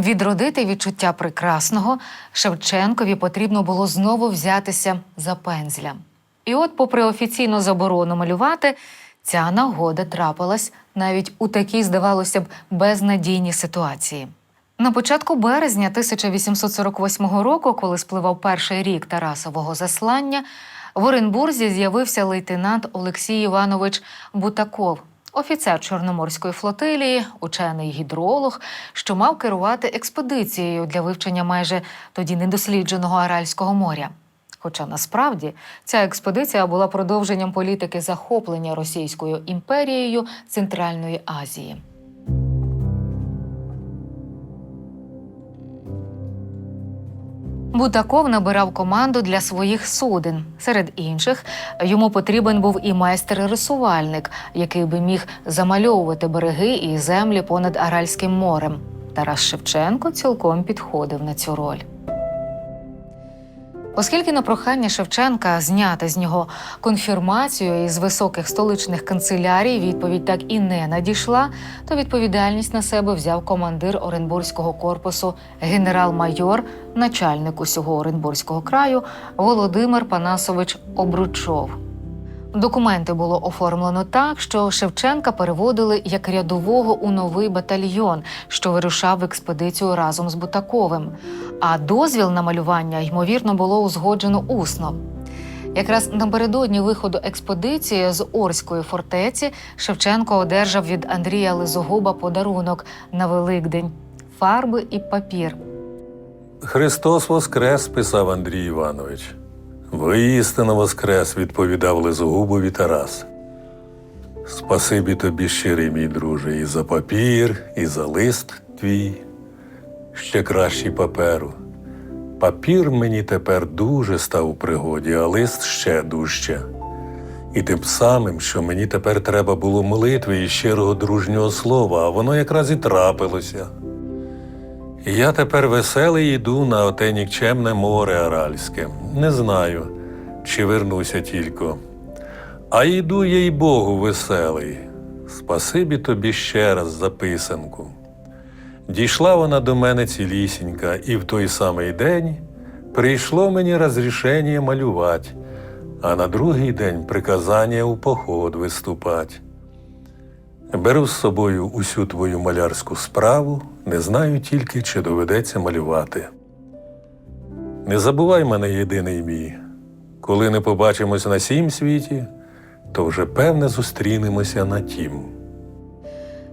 Щоб відродити відчуття прекрасного, Шевченкові потрібно було знову взятися за пензля. І от, попри офіційну заборону малювати, ця нагода трапилась навіть у такій, здавалося б, безнадійній ситуації. На початку березня 1848 року, коли спливав перший рік Тарасового заслання, в Оренбурзі з'явився лейтенант Олексій Іванович Бутаков, офіцер Чорноморської флотилії, учений гідролог, що мав керувати експедицією для вивчення майже тоді недослідженого Аральського моря. Хоча насправді ця експедиція була продовженням політики захоплення Російською імперією Центральної Азії. Бутаков набирав команду для своїх суден. Серед інших йому потрібен був і майстер-рисувальник, який би міг замальовувати береги і землі понад Аральським морем. Тарас Шевченко цілком підходив на цю роль. Оскільки на прохання Шевченка зняти з нього конфірмацію із високих столичних канцелярій відповідь так і не надійшла, то відповідальність на себе взяв командир Оренбурзького корпусу генерал-майор, начальник усього Оренбурзького краю Володимир Панасович Обручов. Документи було оформлено так, що Шевченка переводили як рядового у новий батальйон, що вирушав в експедицію разом з Бутаковим. А дозвіл на малювання, ймовірно, було узгоджено усно. Якраз напередодні виходу експедиції з Орської фортеці Шевченко одержав від Андрія Лизогуба подарунок на Великдень фарби і папір. Христос Воскрес, писав Андрій Іванович. Воістину Воскрес, відповідав Лизогубові Тарас. Спасибі тобі, щирий мій друже, і за папір, і за лист твій, ще кращий паперу. Папір мені тепер дуже став у пригоді, а лист ще дужче. І тим самим, що мені тепер треба було молитви і щирого дружнього слова, а воно якраз і трапилося. Я тепер веселий іду на оте нікчемне море Аральське. Не знаю, чи вернуся тільки. А йду, їй Богу, веселий. Спасибі тобі ще раз за писанку. Дійшла вона до мене цілісінька, і в той самий день прийшло мені розрішення малювати, а на другий день приказання у поход виступати. Беру з собою усю твою малярську справу, не знаю тільки, чи доведеться малювати. Не забувай мене, єдиний мій. Коли не побачимось на сім світі, то вже певне зустрінемося на тім.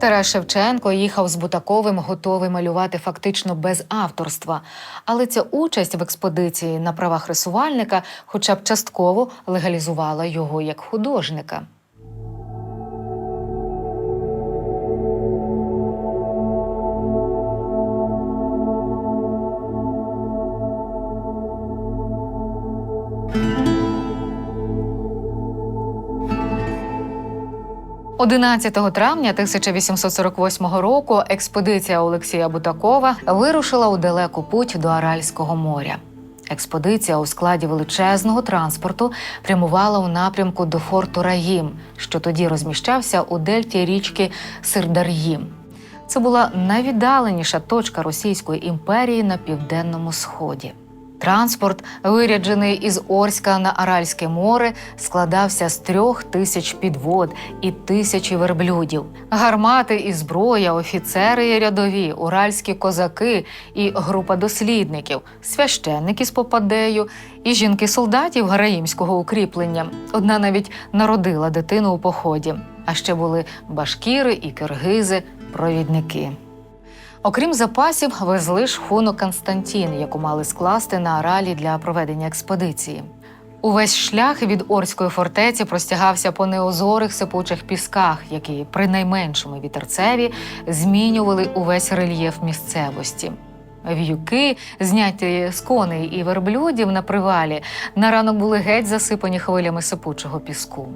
Тарас Шевченко їхав з Бутаковим, готовий малювати фактично без авторства. Але ця участь в експедиції на правах рисувальника, хоча б частково легалізувала його як художника. – 11 травня 1848 року експедиція Олексія Бутакова вирушила у далеку путь до Аральського моря. Експедиція у складі величезного транспорту прямувала у напрямку до форту Раїм, що тоді розміщався у дельті річки Сирдар'їм. Це була найвіддаленіша точка Російської імперії на південному сході. Транспорт, виряджений із Орська на Аральське море, складався з трьох тисяч підвод і тисячі верблюдів. Гармати і зброя, офіцери і рядові, уральські козаки і група дослідників, священники з попадею і жінки солдатів гараїмського укріплення. Одна навіть народила дитину у поході. А ще були башкіри і киргизи, провідники. Окрім запасів, везли шхуну Константін, яку мали скласти на Аралі для проведення експедиції. Увесь шлях від Орської фортеці простягався по неозорих сипучих пісках, які при найменшому вітерцеві змінювали увесь рельєф місцевості. В'юки, зняті з коней і верблюдів на привалі, на ранок були геть засипані хвилями сипучого піску.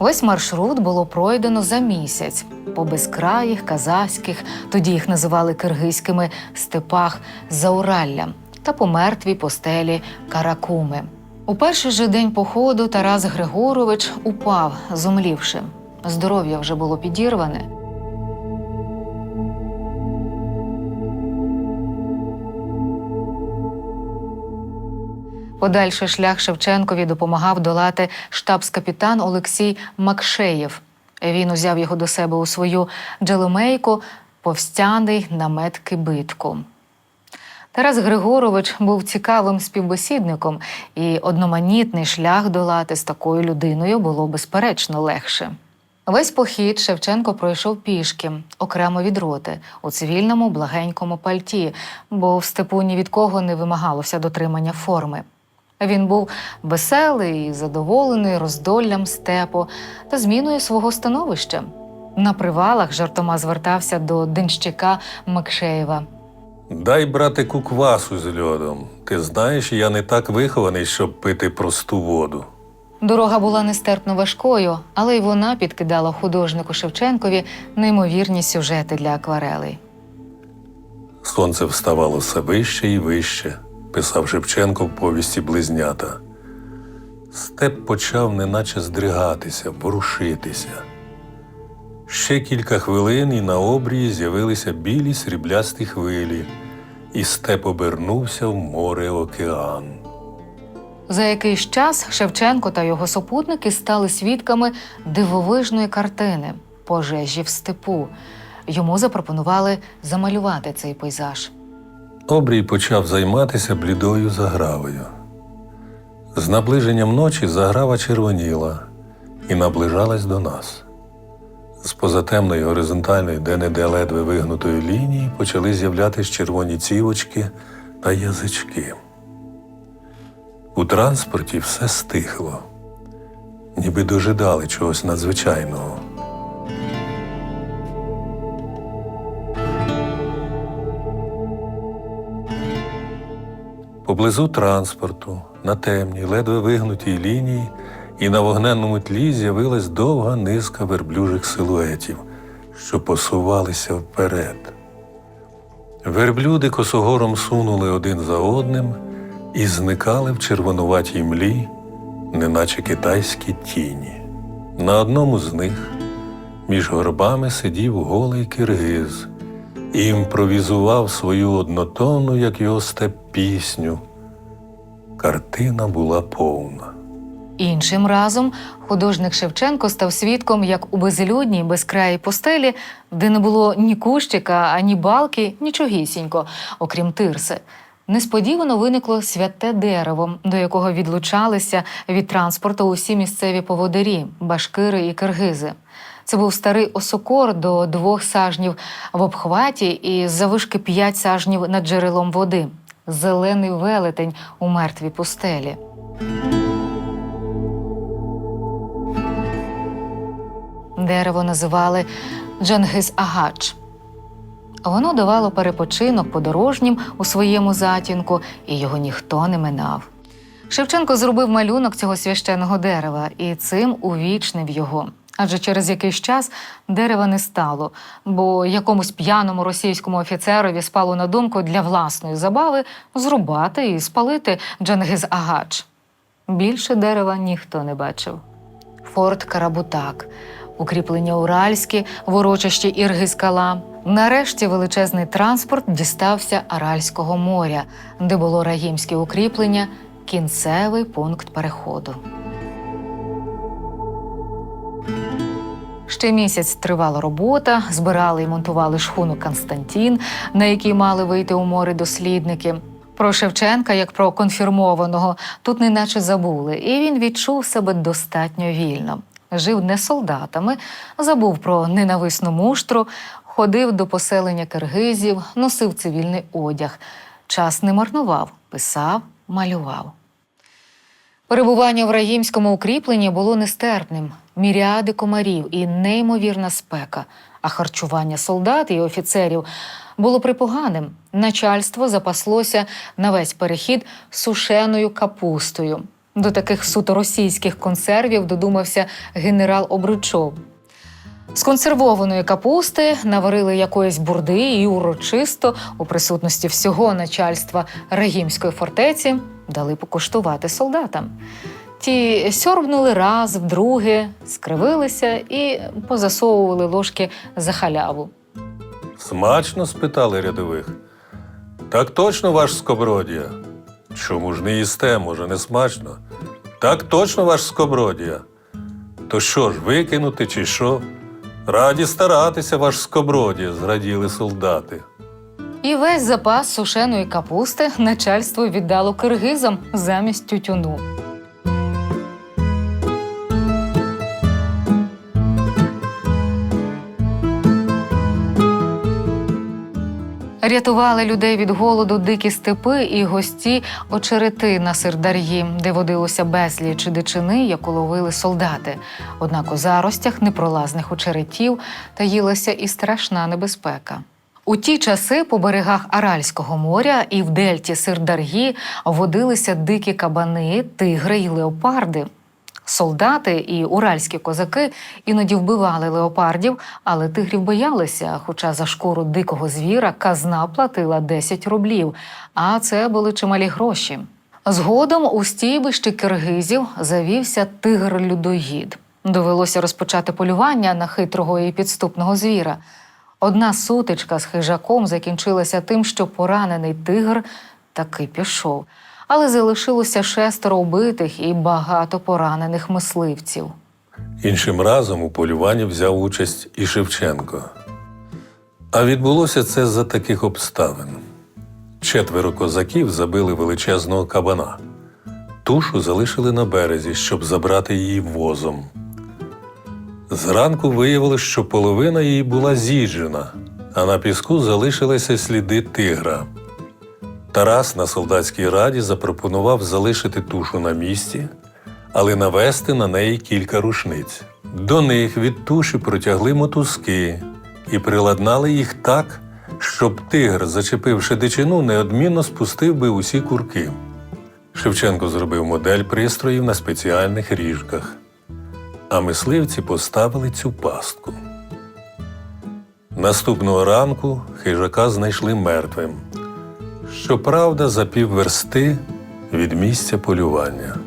Весь маршрут було пройдено за місяць по безкраїх казахських, тоді їх називали киргизькими степах Зауралля та по мертвій постелі Каракуми. У перший же день походу Тарас Григорович упав, зумлівши. Здоров'я вже було підірване. Подальший шлях Шевченкові допомагав долати штабс-капітан Олексій Макшеєв. Він узяв його до себе у свою джеломейку, повстяний намет кибитку. Тарас Григорович був цікавим співбесідником, і одноманітний шлях долати з такою людиною було безперечно легше. Весь похід Шевченко пройшов пішки, окремо від роти, у цивільному благенькому пальті, бо в степу ні від кого не вимагалося дотримання форми. Він був веселий і задоволений роздоллям степу та зміною свого становища. На привалах жартома звертався до денщика Макшеєва. Дай, братику, квасу з льодом. Ти знаєш, я не так вихований, щоб пити просту воду. Дорога була нестерпно важкою, але й вона підкидала художнику Шевченкові неймовірні сюжети для акварелей. Сонце вставало все вище і вище, писав Шевченко в повісті близнята. Степ почав неначе здригатися, ворушитися. Ще кілька хвилин і на обрії з'явилися білі сріблясті хвилі, і степ обернувся в море океан. За якийсь час Шевченко та його супутники стали свідками дивовижної картини пожежі в степу. Йому запропонували замалювати цей пейзаж. Обрій почав займатися блідою загравою. З наближенням ночі заграва червоніла і наближалась до нас. З позатемної горизонтальної, де-не-де ледве вигнутої лінії почали з'являтись червоні цівочки та язички. У транспорті все стихло, ніби дожидали чогось надзвичайного. Поблизу транспорту, на темній, ледве вигнутій лінії, і на вогненному тлі з'явилась довга низка верблюжих силуетів, що посувалися вперед. Верблюди косогором сунули один за одним і зникали в червонуватій млі, неначе китайські тіні. На одному з них між горбами сидів голий киргиз і імпровізував свою однотонну, як його степ пісню. Картина була повна. Іншим разом художник Шевченко став свідком, як у безлюдній безкраїй пустелі, де не було ні кущика, ані балки, нічогісінько, окрім тирси. Несподівано виникло святе дерево, до якого відлучалися від транспорту усі місцеві поводирі, башкири і киргизи. Це був старий осокор до двох сажнів в обхваті і завишки п'ять сажнів над джерелом води. Зелений велетень у мертвій пустелі. Дерево називали Джангиз Агач. Воно давало перепочинок подорожнім у своєму затінку, і його ніхто не минав. Шевченко зробив малюнок цього священного дерева і цим увічнив його. Адже через якийсь час дерева не стало, бо якомусь п'яному російському офіцерові спало на думку для власної забави зрубати і спалити Джангиз Агач. Більше дерева ніхто не бачив. Форт Карабутак, укріплення Уральські в урочищі Іргизкала. Нарешті величезний транспорт дістався Аральського моря, де було раїмське укріплення, кінцевий пункт переходу. Ще місяць тривала робота, збирали і монтували шхуну Константін, на якій мали вийти у море дослідники. Про Шевченка, як про конфірмованого, тут неначе забули, і він відчув себе достатньо вільно. Жив не солдатами, забув про ненависну муштру, ходив до поселення киргизів, носив цивільний одяг. Час не марнував, писав, малював. Перебування в раїмському укріпленні було нестерпним. Міріади комарів і неймовірна спека, а харчування солдат і офіцерів було припоганим. Начальство запаслося на весь перехід сушеною капустою. До таких суто російських консервів додумався генерал Обручов. З консервованої капусти наварили якоїсь бурди і урочисто, у присутності всього начальства Рагімської фортеці, дали покуштувати солдатам. Ті сьорбнули раз, вдруге, скривилися і позасовували ложки за халяву. Смачно? спитали рядових. Так точно ваш скобродія. Чому ж не їсте, може, не смачно? Так точно ваш скобродія. То що ж, викинути чи що? Раді старатися, ваш скобродія, зраділи солдати. І весь запас сушеної капусти начальство віддало киргизам замість тютюну. Рятували людей від голоду дикі степи і гості очерети на Сирдар'ї, де водилося безліч дичини, яку ловили солдати. Однак у заростях непролазних очеретів таїлася і страшна небезпека. У ті часи по берегах Аральського моря і в дельті Сирдар'ї водилися дикі кабани, тигри й леопарди. Солдати і уральські козаки іноді вбивали леопардів, але тигрів боялися, хоча за шкуру дикого звіра казна платила 10 рублів, а це були чималі гроші. Згодом у стійбищі киргизів завівся тигр-людоїд. Довелося розпочати полювання на хитрого і підступного звіра. Одна сутичка з хижаком закінчилася тим, що поранений тигр таки пішов, але залишилося шестеро убитих і багато поранених мисливців. Іншим разом у полюванні взяв участь і Шевченко. А відбулося це за таких обставин. Четверо козаків забили величезного кабана. Тушу залишили на березі, щоб забрати її возом. Зранку виявилось, що половина її була з'їджена, а на піску залишилися сліди тигра. Тарас на солдатській раді запропонував залишити тушу на місці, але навести на неї кілька рушниць. До них від туші протягли мотузки і приладнали їх так, щоб тигр, зачепивши дичину, неодмінно спустив би усі курки. Шевченко зробив модель пристроїв на спеціальних ріжках, а мисливці поставили цю пастку. Наступного ранку хижака знайшли мертвим. Щоправда, за півверсти від місця полювання.